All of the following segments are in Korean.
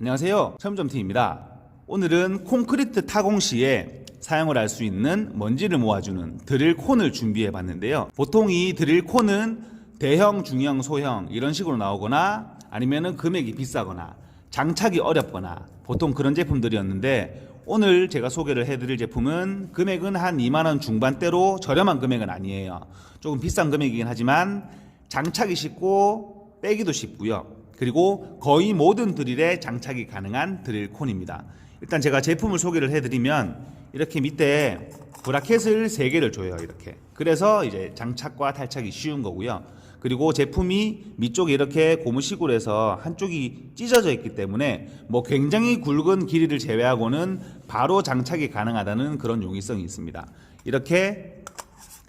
안녕하세요. 철무점팀입니다. 오늘은 콘크리트 타공 시에 사용을 할 수 있는 먼지를 모아주는 드릴 콘을 준비해 봤는데요. 보통 이 드릴 콘은 대형, 중형, 소형 이런 식으로 나오거나 아니면은 금액이 비싸거나 장착이 어렵거나 보통 그런 제품들이었는데 오늘 제가 소개를 해드릴 제품은 금액은 한 2만원 중반대로 저렴한 금액은 아니에요. 조금 비싼 금액이긴 하지만 장착이 쉽고 빼기도 쉽고요. 그리고 거의 모든 드릴에 장착이 가능한 드릴 콘입니다. 일단 제가 제품을 소개를 해드리면 이렇게 밑에 브라켓을 3개를 줘요. 이렇게. 그래서 이제 장착과 탈착이 쉬운 거고요. 그리고 제품이 밑쪽에 이렇게 고무식으로 해서 한쪽이 찢어져 있기 때문에 뭐 굉장히 굵은 길이를 제외하고는 바로 장착이 가능하다는 그런 용이성이 있습니다. 이렇게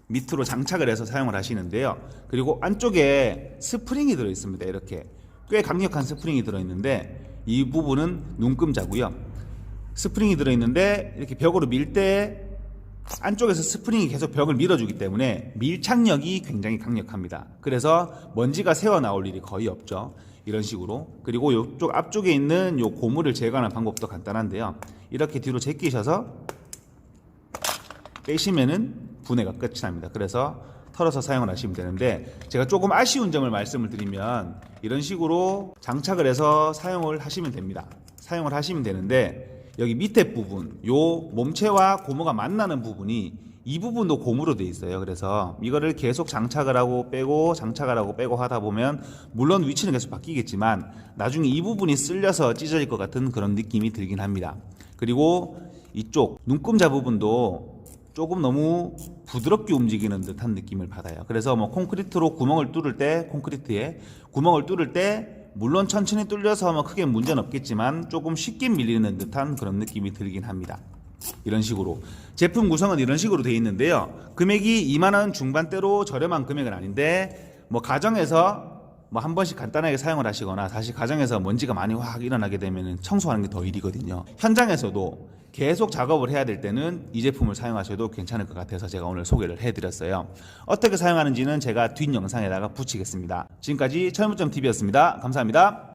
밑으로 장착을 해서 사용을 하시는데요. 그리고 안쪽에 스프링이 들어 있습니다. 이렇게 꽤 강력한 스프링이 들어 있는데 이 부분은 눈금자고요. 스프링이 들어 있는데 이렇게 벽으로 밀 때 안쪽에서 스프링이 계속 벽을 밀어주기 때문에 밀착력이 굉장히 강력합니다. 그래서 먼지가 새어 나올 일이 거의 없죠. 이런 식으로 그리고 이쪽 앞쪽에 있는 요 고무를 제거하는 방법도 간단한데요. 이렇게 뒤로 제끼셔서 빼시면은 분해가 끝이 납니다. 그래서 털어서 사용을 하시면 되는데 제가 조금 아쉬운 점을 말씀을 드리면 이런 식으로 장착을 해서 사용을 하시면 됩니다. 사용을 하시면 되는데 여기 밑에 부분 요 몸체와 고무가 만나는 부분이 이 부분도 고무로 돼 있어요. 그래서 이거를 계속 장착을 하고 빼고 장착을 하고 빼고 하다 보면 물론 위치는 계속 바뀌겠지만 나중에 이 부분이 쓸려서 찢어질 것 같은 그런 느낌이 들긴 합니다. 그리고 이쪽 눈금자 부분도 조금 너무 부드럽게 움직이는 듯한 느낌을 받아요. 그래서 뭐 콘크리트로 구멍을 뚫을 때 콘크리트에 구멍을 뚫을 때 물론 천천히 뚫려서 뭐 크게 문제는 없겠지만 조금 쉽게 밀리는 듯한 그런 느낌이 들긴 합니다. 이런 식으로 제품 구성은 이런 식으로 되어 있는데요. 금액이 2만 원 중반대로 저렴한 금액은 아닌데 뭐 가정에서 뭐 한 번씩 간단하게 사용을 하시거나 다시 가정에서 먼지가 많이 확 일어나게 되면 청소하는 게 더 일이거든요. 현장에서도 계속 작업을 해야 될 때는 이 제품을 사용하셔도 괜찮을 것 같아서 제가 오늘 소개를 해드렸어요. 어떻게 사용하는지는 제가 뒷 영상에다가 붙이겠습니다. 지금까지 철무점 TV였습니다. 감사합니다.